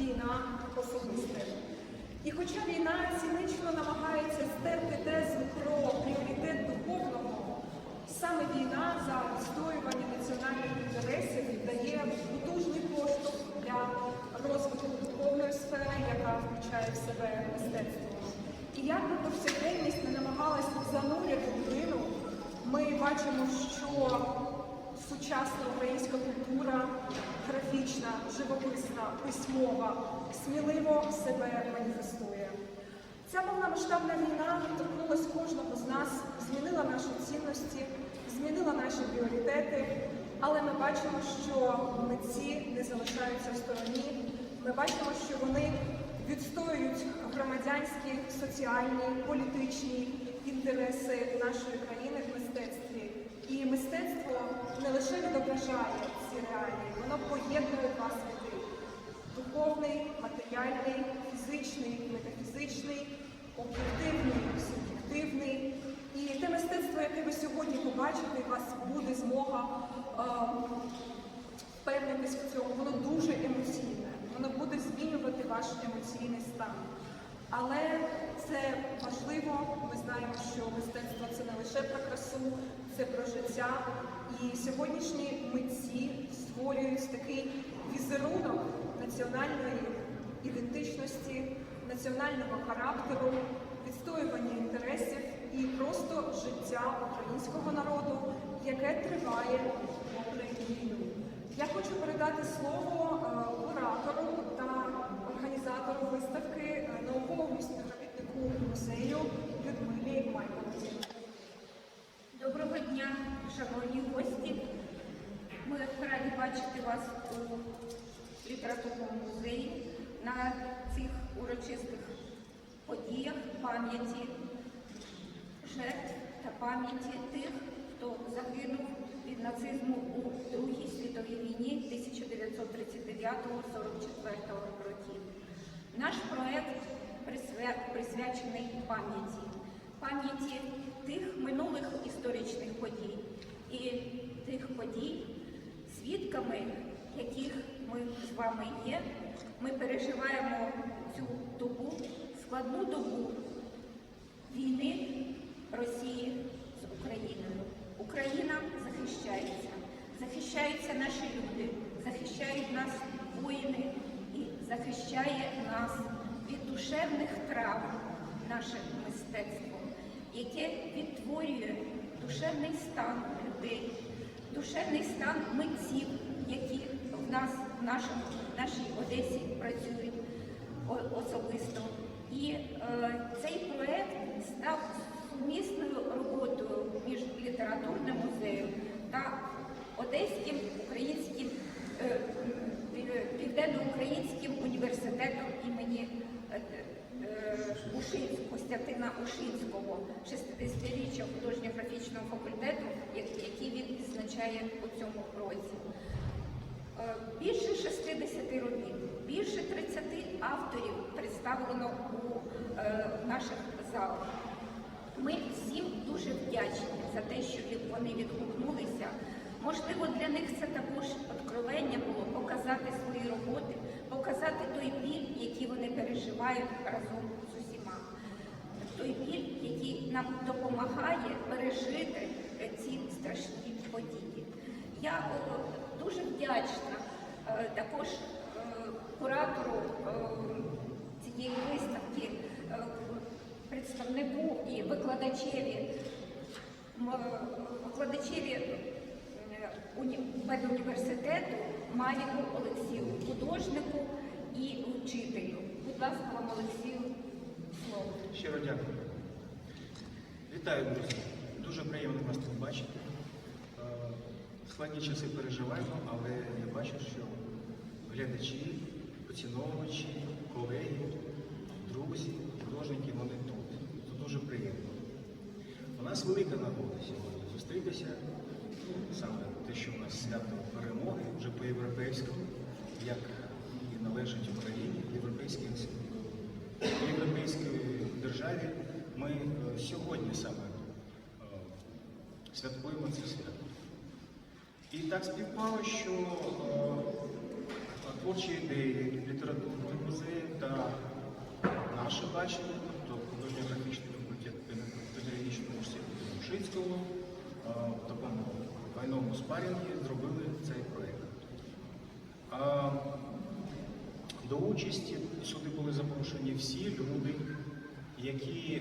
війна особисте. І хоча війна цінично намагається стерти тезу про пріоритет духовного, саме війна за відстоювання національних інтересів дає потужний поштовх для розвитку духовної сфери, яка включає в себе мистецтво. І як би повсякденність не намагалася зануряти людину, ми бачимо, що сучасна українська культура, графічна, живописна, письмова, сміливо себе маніфестує. Ця повномасштабна війна торкнулася кожного з нас, змінила наші цінності, змінила наші пріоритети, але ми бачимо, що митці не залишаються в стороні. Ми бачимо, що вони відстоюють громадянські, соціальні, політичні інтереси нашої країни в мистецтві. І мистецтво не лише відображає реалії, воно поєднує два світи духовний, матеріальний, фізичний, метафізичний, об'єктивний, суб'єктивний. І те мистецтво, яке ви сьогодні побачите, у вас буде змога е, впевнитись в цьому, воно дуже емоційне, воно буде змінювати ваш емоційний стан. Але це важливо. Ми знаємо, що мистецтво це не лише про красу, це про життя. І сьогоднішні митці створюють такий візерунок національної ідентичності, національного характеру, відстоювання інтересів і просто життя українського народу, яке триває попри війну. Я хочу передати слово е, куратору та організатору виставки е, науковому співробітнику музею Людмилі Майковці. Доброго дня, шановні гості. Ми раді бачити вас у літературному музеї на цих урочистих подіях пам'яті жертв та пам'яті тих, хто загинув від нацизму у Другій світовій війні 1939-44 років. Наш проект присвячений пам'яті, пам'яті тих минулих історичних подій і тих подій, свідками яких ми з вами є. Ми переживаємо цю добу, складну добу війни Росії з Україною. Україна захищається, захищаються наші люди, захищають нас воїни і захищає нас від душевних травм нашим мистецтвом, яке відтворює душевний стан людей, душевний стан митців, які в нас в нашому, в нашій Одесі працюють особисто. І е, цей проект став сумісною роботою між літературним музеєм та Одеським українським е, пів- південноукраїнським університетом імені е, е, Костянтина Ушинського, 60-річчя художньо-графічного факультету, який він відзначає у цьому році. Е, Більше 60 робіт, більше 30 авторів представлено у е, наших залах. Ми всім дуже вдячні за те, що вони відгукнулися. Можливо, для них це також откровення було показати свої роботи, показати той біль, який вони переживають разом з усіма. Той біль, який нам допомагає пережити ці страшні події. Я е, дуже вдячна е, також е, куратору цієї виставки, представнику і викладачеві, викладачеві уні- Маліку Олексію, художнику і вчителю. Будь ласка, вам Олексію слово. Щиро дякую. Вітаю, друзі. Дуже приємно вас тут бачити. Е, Складні часи переживаємо, але я бачу, що глядачі, поціновувачі, колеги, друзі, художники, вони тут. Це дуже приємно. У нас велика нагода сьогодні зустрітися. Саме те, що у нас свято перемоги вже по-європейському, як і належить Україні, європейській державі ми е, сьогодні саме е, святкуємо це свято. І так співпало, що е, творчі ідеї, літературної бачили, тобто художньо-графічний факультет педагогічного університету Мушицького в такому двойному спарінгі зробили цей проєкт. До участі сюди були запрошені всі люди, які е,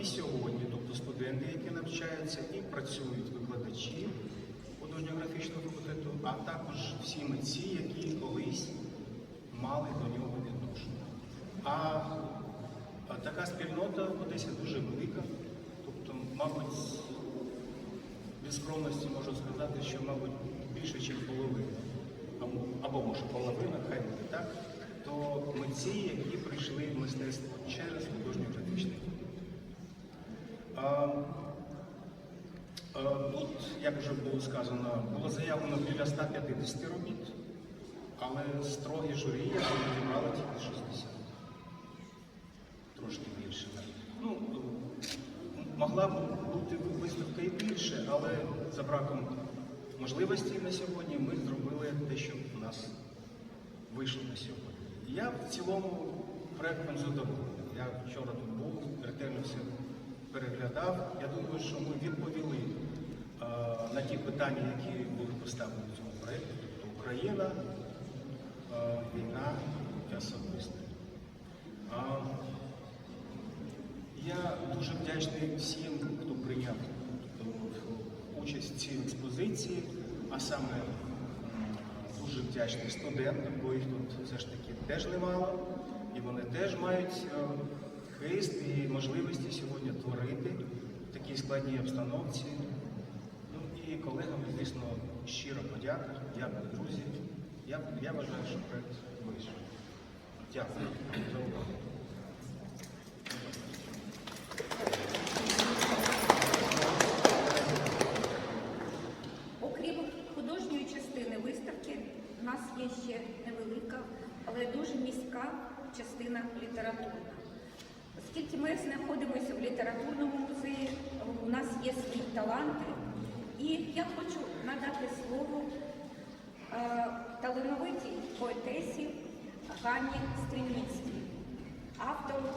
і сьогодні, тобто студенти, які навчаються, і працюють викладачі художньо-графічного факультету, а також всі митці, які колись мали до нього відношення. А, така спільнота в Одесі дуже велика, тобто, мабуть, без скромності можу сказати, що, мабуть, більше, ніж половина, або, може половина, хай буде так, митці, які прийшли в мистецтво через факультет. А, а, Тут, як вже було сказано, було заявлено біля 150 робіт, але строгі журі зібрали тільки 60. Трошки більше. Ну, могла б бути виставка і більше, але за браком можливостей на сьогодні ми зробили те, що у нас вийшло на сьогодні. Я в цілому проектом задоволений. Я вчора тут був, ретельно все переглядав. Я думаю, що ми відповіли е, на ті питання, які були поставлені в цьому проєкті. Тобто Україна, е, війна і особисте. А, Я дуже вдячний всім, хто прийняв е, участь в цій експозиції, а саме дуже вдячний студентам, бо їх тут все ж таки теж немало, і вони теж мають е, хист і можливості сьогодні творити в такій складній обстановці. Ну і колегам, звісно, щиро подяка. Дякую, друзі. Я, я вважаю, що проект вийшов. Дякую за увагу. Окрім художньої частини виставки, у нас є ще невелика, але міська частина літературна. Оскільки ми знаходимося в літературному музеї, у нас є свої таланти, і я хочу надати слово е, талановитій поетесі Ганні Стрільницькій, автору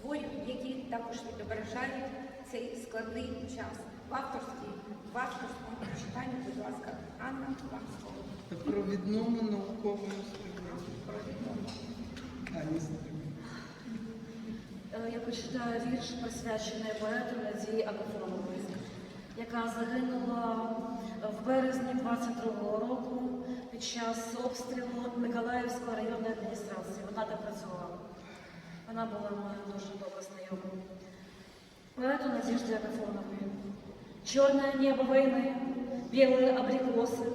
творів, які також відображають цей складний час. В авторській, в авторському читанні, будь ласка, Анна, вам слово. Провідному науковому співробітнику. Ані Стрим. Е, Я прочитаю вірш, присвячений поету Надії Агафонової, яка загинула в березні 22-го року під час обстрілу Миколаївської районної адміністрації. Вона де працювала. Вона була моєю дуже добре знайомою. Поэту Надежде Агафоновой. Черное небо войны, белые абрикосы,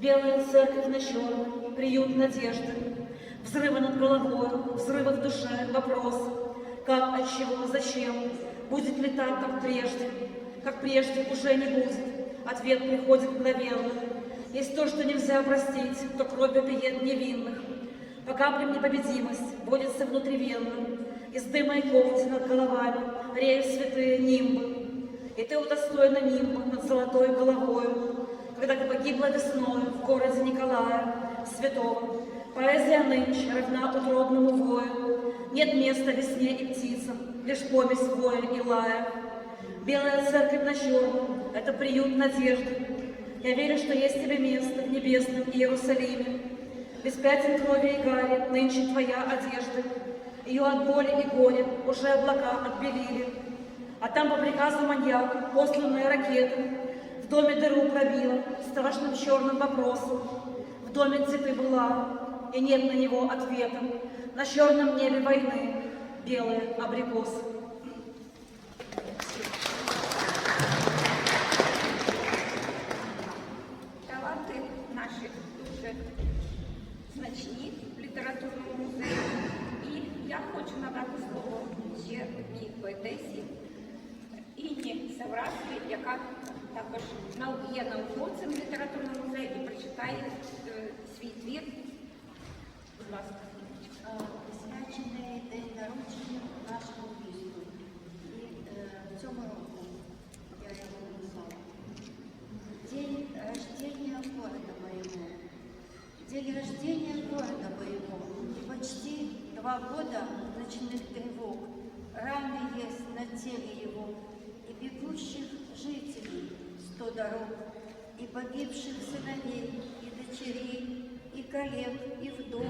белая церковь на черном, приют надежды, Взрывы над головой, взрывы в душе, вопрос, как, от чего, зачем, будет ли так, как прежде, как прежде уже не будет, ответ приходит мгновенно. Есть то, что нельзя простить, то кровь опиет невинных, по каплям непобедимость водится внутривенно, из дыма и когти над головами реют святые нимбы. И ты удостоена нимба над золотой головою, когда ты погибла весной в городе Николая, святого. Поэзия нынче равна утробному вою, нет места весне и птицам, лишь помесь воя и лая. Белая церковь на черном — это приют надежды. Я верю, что есть тебе место в небесном Иерусалиме. Без пятен крови и гари нынче твоя одежда. Ее от боли и горя уже облака отбелили. А там по приказу маньяка, посланные ракеты, в доме дыру пробила страшным черным вопросом. В доме где была, и нет на него ответа. На черном небе войны белые абрикосы. теле его, и бегущих жителей сто дорог, и погибших сыновей, и дочерей, и коллег, и вдов,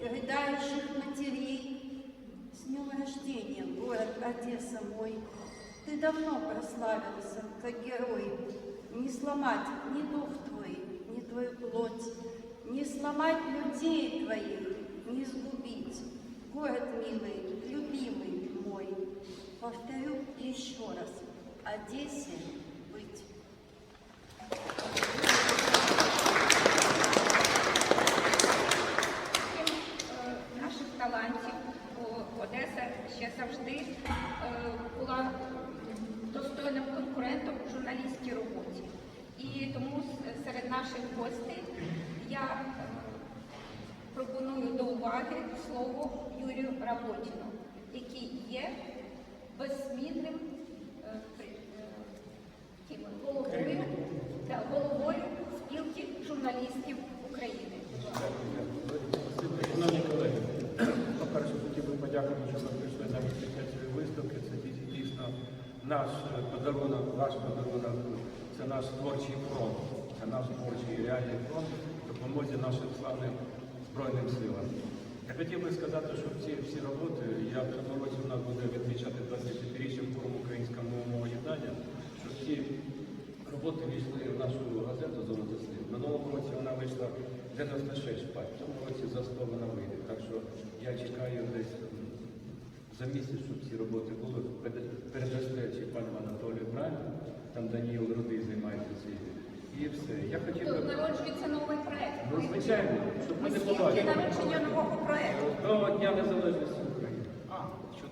и рыдающих матерей. С днем рождения, город Одесса мой! Ты давно прославился, как герой. Не сломать ни дух твой, ни твою плоть, не сломать людей твоих, не сгубить. Город милый, любимый. Повторю еще раз, Одессе быть. Наших талантів, Одеса ще завжди е, була достойним конкурентом у журналістській роботі. І тому серед наших гостей я е, пропоную до уваги слово Юрію Работіну, який є беззмінним е, е, головою, да, головою спілки журналістів України. Шановні колеги, по-перше, хотів би подякувати, що ви прийшли на цієї виставки. Це дій- дійсно наш подарунок, ваш подарунок, це наш творчий фронт, це наш творчий реальний фронт допомозі нашим славним Збройним силам. Я хотів би сказати, що ці всі роботи, я в цьому році у буде відмічати 25-річчя форуму українського мовного єднання, що ці роботи війшли в нашу газету «Золотий слід». В минулому році вона вийшла 96 пар, в цьому році за 100 вона вийде. Так що я чекаю десь за місяць, щоб ці роботи були. Перед- Передасте чи пану Анатолію правильно, там Даніл Рудий займається цією. І все. Я хотів Тут би, народжується новий проект. ну, звичайно, щоб ми не побачили. народження нового проекту. До Дня Незалежності України.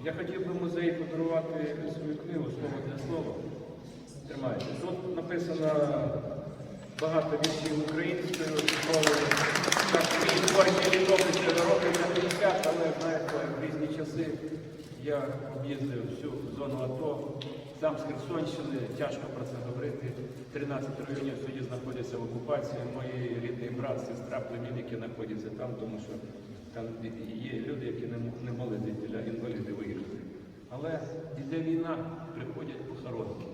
Я хотів би музеї подарувати свою книгу слово для слова. Тримайте. Тут написано багато віршів українською. Так, мій творчий літопис це на 50, але знаєте, в різні часи я об'їздив всю зону АТО. Сам з Херсонщини, тяжко про це говорити. 13 районів сьогодні знаходяться в окупації. Мої рідний брат, сестра, племінники знаходяться там, тому що там є люди, які не, могли звідтіля інваліди виїхати. Але йде війна, приходять похоронки.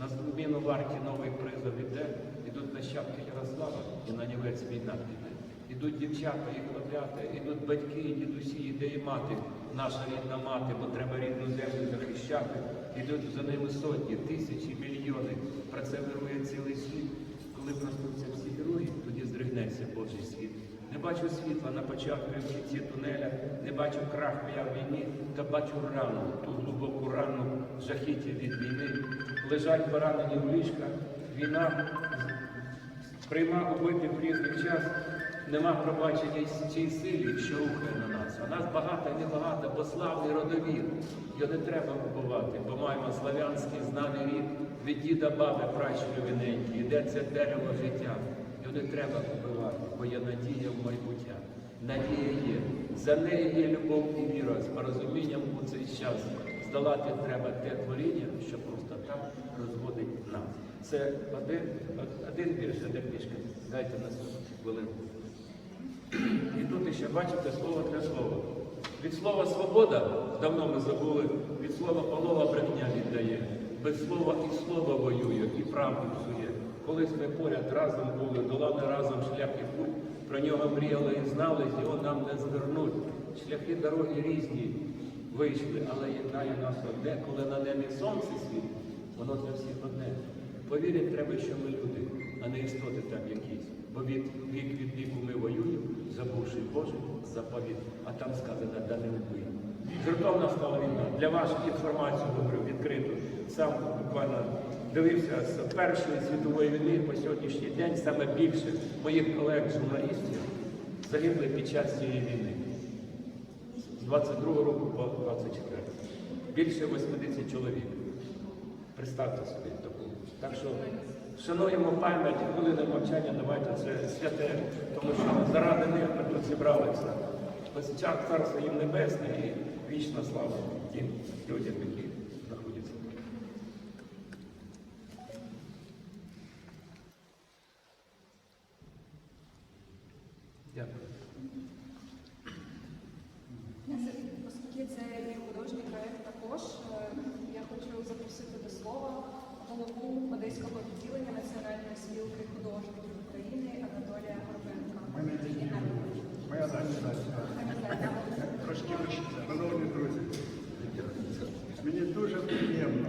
На зміну варті новий призов іде, ідуть нащадки Ярослава, і на нівець війна піде. Ідуть дівчата, і хлоп'ята, ідуть батьки, дідусі, іде і мати, наша рідна мати, бо треба рідну землю захищати. Ідуть за ними сотні, тисячі, мільйони. Про це вирує цілий світ. Коли проснуться всі герої, тоді здригнеться Божий світ. Не бачу світла на початку і в кінці тунеля, не бачу краху я в війні, та бачу рану, ту глибоку рану, жахіття від війни. Лежать поранені в ліжках, війна прийма убитих в різний час, нема пробачення цій силі, що рухає нас. А нас багато і небагато, бо славний родовід. Його не треба убивати, бо маємо славянський знаний рід від діда баби пращурі виненькі. Іде це дерево життя. Його не треба убивати, бо є надія в майбуття. Надія є. За нею є любов і віра з порозумінням у цей час. Здолати треба те творіння, що просто так розводить нас. Це один, один вірш, одна книжка. Дайте на хвилинку. Ще бачите слово для слова. Від слова свобода, давно ми забули, від слова полова брехня віддає. Без слова і слова воює, і правду псує. Колись ми поряд разом були, долали разом шлях і путь. Про нього мріяли і знали, його нам не звернуть. Шляхи дороги різні вийшли, але єднає нас одне, коли на небі сонце світить, воно для всіх одне. Повірити треба, що ми люди, а не істоти там якісь. Бо від вік від віку ми воюємо, забувши Божий заповіт, а там сказано, да не вбий. Жертовна стала війна. Для вас інформацію говорю відкрито. Сам буквально дивився з Першої світової війни по сьогоднішній день саме більше моїх колег-журналістів загибли під час цієї війни. З 22 року по 24. Більше 80 чоловік. Представте собі таку. Так що шануємо пам'ять, хвилини мовчання, давайте це святе, тому що заради них ми тут зібралися. Цар- царство їм небесне і вічна слава тим людям, які знаходяться. Дякую. Оскільки це Також е, я хочу запросити до слова голову Одеського відділення Національної спілки художників України Анатолія Горбенка. Моя. Трошки вище. Шановні друзі, мені дуже приємно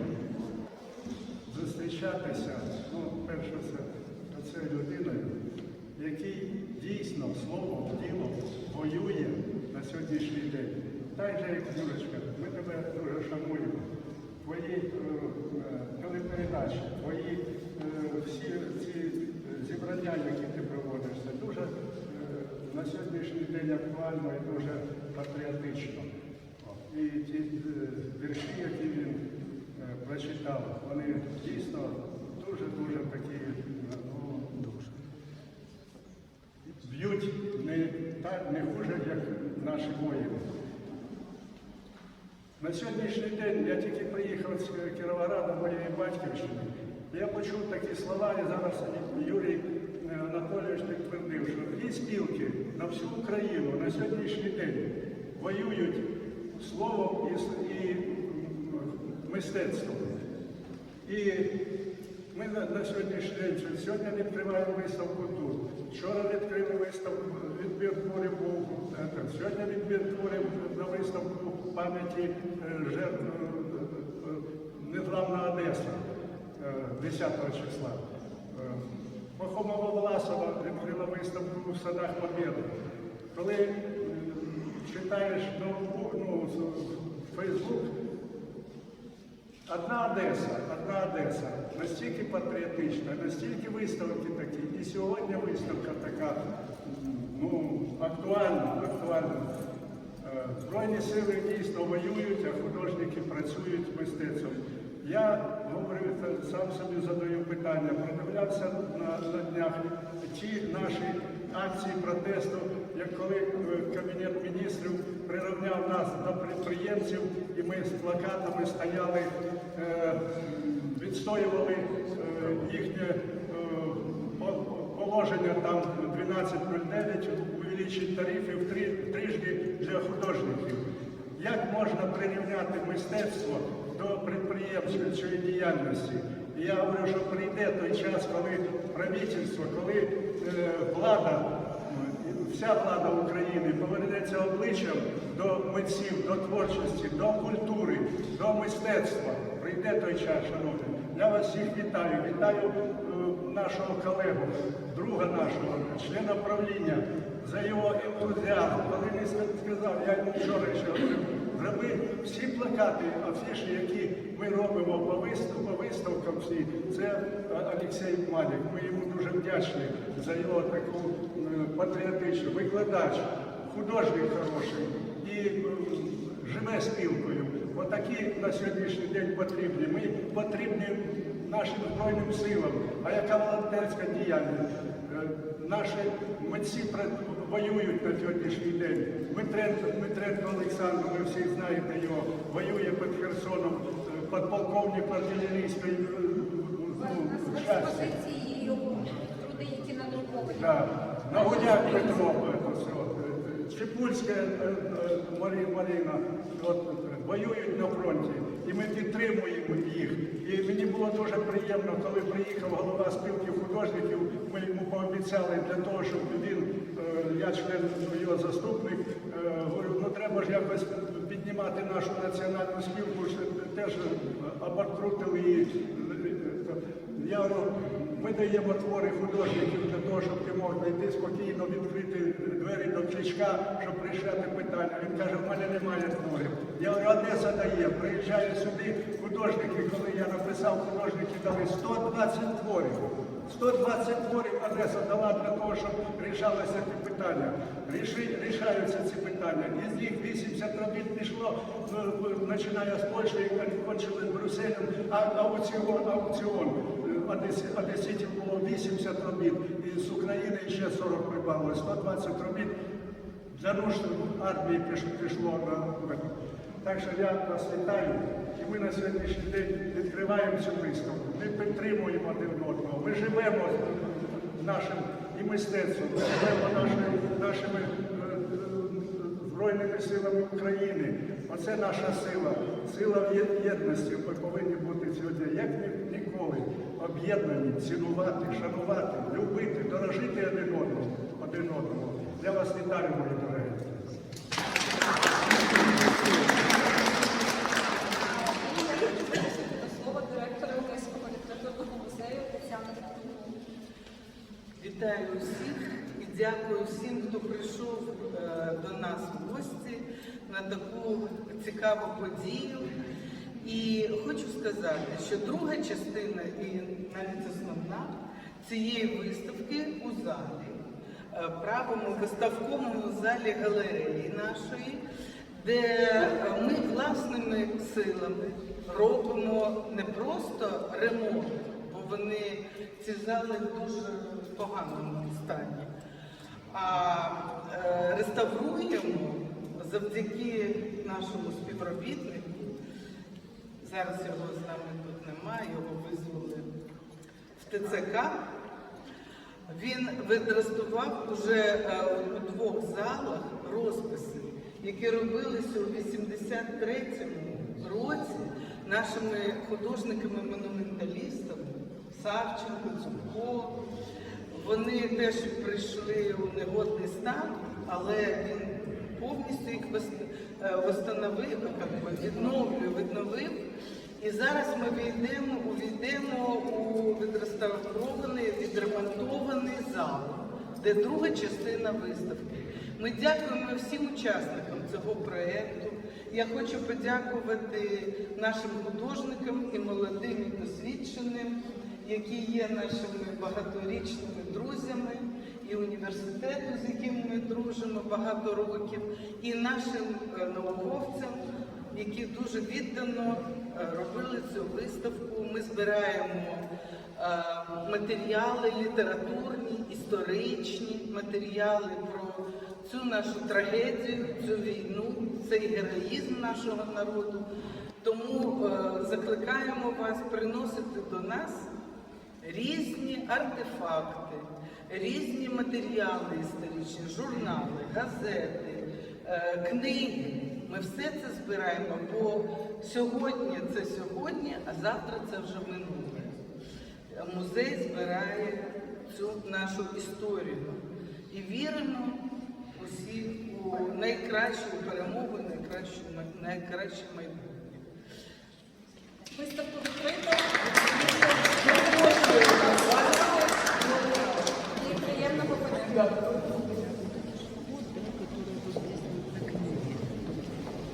зустрічатися, ну, перш за все, цією людиною, який дійсно словом, ділом воює на сьогоднішній день. Так же, як Юрочка, ми тебе дуже шануємо. Твої е, е, телепередачі, твої е, всі ці зібрання, які ти проводиш, це дуже на сьогоднішній день актуально і дуже патріотично. І ті вірші, які він прочитав, вони дійсно дуже-дуже такі, ну, б'ють не, так, не хуже, як наші воїни. На сьогоднішній день я тільки приїхав з Кіровограда, моєї батьківщини. Я почув такі слова, і зараз Юрій е, Анатолійович підтвердив, що дві спілки на всю Україну на сьогоднішній день воюють словом і, мистецтвом. І ми на, на сьогоднішній день сьогодні відкриваємо виставку тут. Вчора відкрили виставку відбір творів був. е, Сьогодні відбір творів на виставку пам'яті е, жертв е, е, Одеса е, 10 числа. Пахомова Власова відкрила виставку в садах Побєди. Коли читаєш ну, Фейсбук, Одна Одеса, одна Одеса, настільки патріотична, настільки виставки такі. І сьогодні виставка така ну, актуальна, актуальна. Збройні сили дійсно воюють, а художники працюють з мистецтвом. Я говорю, сам собі задаю питання, продивлявся на, на днях ті наші акції протесту, як коли е, Кабінет міністрів прирівняв нас до підприємців, і ми з плакатами стояли, е, відстоювали е, їхнє положення там 12.09, увеличить тарифи в три, трижди для художників. Як можна прирівняти мистецтво до підприємчої діяльності? Я говорю, що прийде той час, коли правительство, коли е, влада, вся влада України повернеться обличчям до митців, до творчості, до культури, до мистецтва. Прийде той час, шановні. Я вас всіх вітаю. Вітаю е, нашого колегу, друга нашого, члена правління за його ентузіазм. Коли він сказав, я вчора ще говорив, всі плакати, афіші, які ми робимо по виставкам, виставкам всі, це е, Олексій Малік. Ми йому дуже вдячні за його таку е, патріотичну викладач, художник хороший і е, живе спілкою. Отакі на сьогоднішній день потрібні. Ми потрібні нашим Збройним силам. А яка волонтерська діяльність? Е, Наші митці воюють на сьогоднішній день. Дмитренко, Олександр, ви всі знаєте його, воює під Херсоном, е, подполковник артилерійської е, ну, частини. труди, які надруковані. Нагодяк Петро. Чепульська е, Маріна от, воюють на фронті, і ми підтримуємо їх. І мені було дуже приємно, коли приїхав голова спілки художників, ми йому пообіцяли для того, щоб він, я член його заступник, е, говорю, ну треба ж якось піднімати нашу національну спілку, теж обкрутили її. Ми даємо твори художників для того, щоб ти мог знайти спокійно відкрити двері до Кличка, щоб рішати питання. Він каже, в мене немає творів. Я говорю, Одеса дає. Приїжджає сюди художники, коли я написав, художники дали 120 творів. 120 творів Одеса дала для щоб рішалися ці питання. Ріши, рішаються ці питання. Із них 80 робіт пішло, ну, починає з Польщі і кончили з Брюсселем, а аукціон, аукціон. Одесі, Одеситів було 80 робіт, і з України ще 40 прибавилось, 120 робіт для нужд армії піш- пішло на так що я вас вітаю, і ми на сьогоднішній день відкриваємо цю виставку. Ми підтримуємо один одного. Ми живемо нашим і мистецтво. ми живемо нашими, е, е, Збройними силами України. Оце наша сила, сила єдності. Ми повинні бути сьогодні, як ніколи, об'єднані, цінувати, шанувати, любити, дорожити один одного. Один одного. Я вас вітаю, мої дорогі. До слова директора Одеського літературного музею Тетяна Федорова. Вітаю усіх і дякую всім, хто прийшов е, до нас в гості на таку цікаву подію. І хочу сказати, що друга частина, і навіть основна цієї виставки у залі, е, правому виставковому залі галереї нашої, де е, ми власними силами робимо не просто ремонт, вони ці зали в дуже поганому стані. А е, реставруємо завдяки нашому співробітнику. Зараз його з нами тут немає, його визвали в ТЦК. Він відрестував уже е, у двох залах розписи, які робилися у 83-му році нашими художниками-монументалістами Савченко, Цупко. Вони теж прийшли у негодний стан, але він повністю їх вос- е, відновлює, відновив. І зараз ми війдемо, увійдемо у відреставрований, відремонтований зал, де друга частина виставки. Ми дякуємо всім учасникам цього проєкту. Я хочу подякувати нашим художникам і молодим, і досвідченим, які є нашими багаторічними друзями, і університету, з яким ми дружимо багато років, і нашим е, науковцям, які дуже віддано е, робили цю виставку. Ми збираємо е, матеріали літературні, історичні матеріали про цю нашу трагедію, цю війну, цей героїзм нашого народу. Тому закликаємо вас приносити до нас різні артефакти, різні матеріали історичні, журнали, газети, е, книги. Ми все це збираємо, бо сьогодні це сьогодні, а завтра це вже минуле. Музей збирає цю нашу історію і віримо усі у найкращу перемогу, найкраще, найкраще майбутнє. Виставку відкрито. up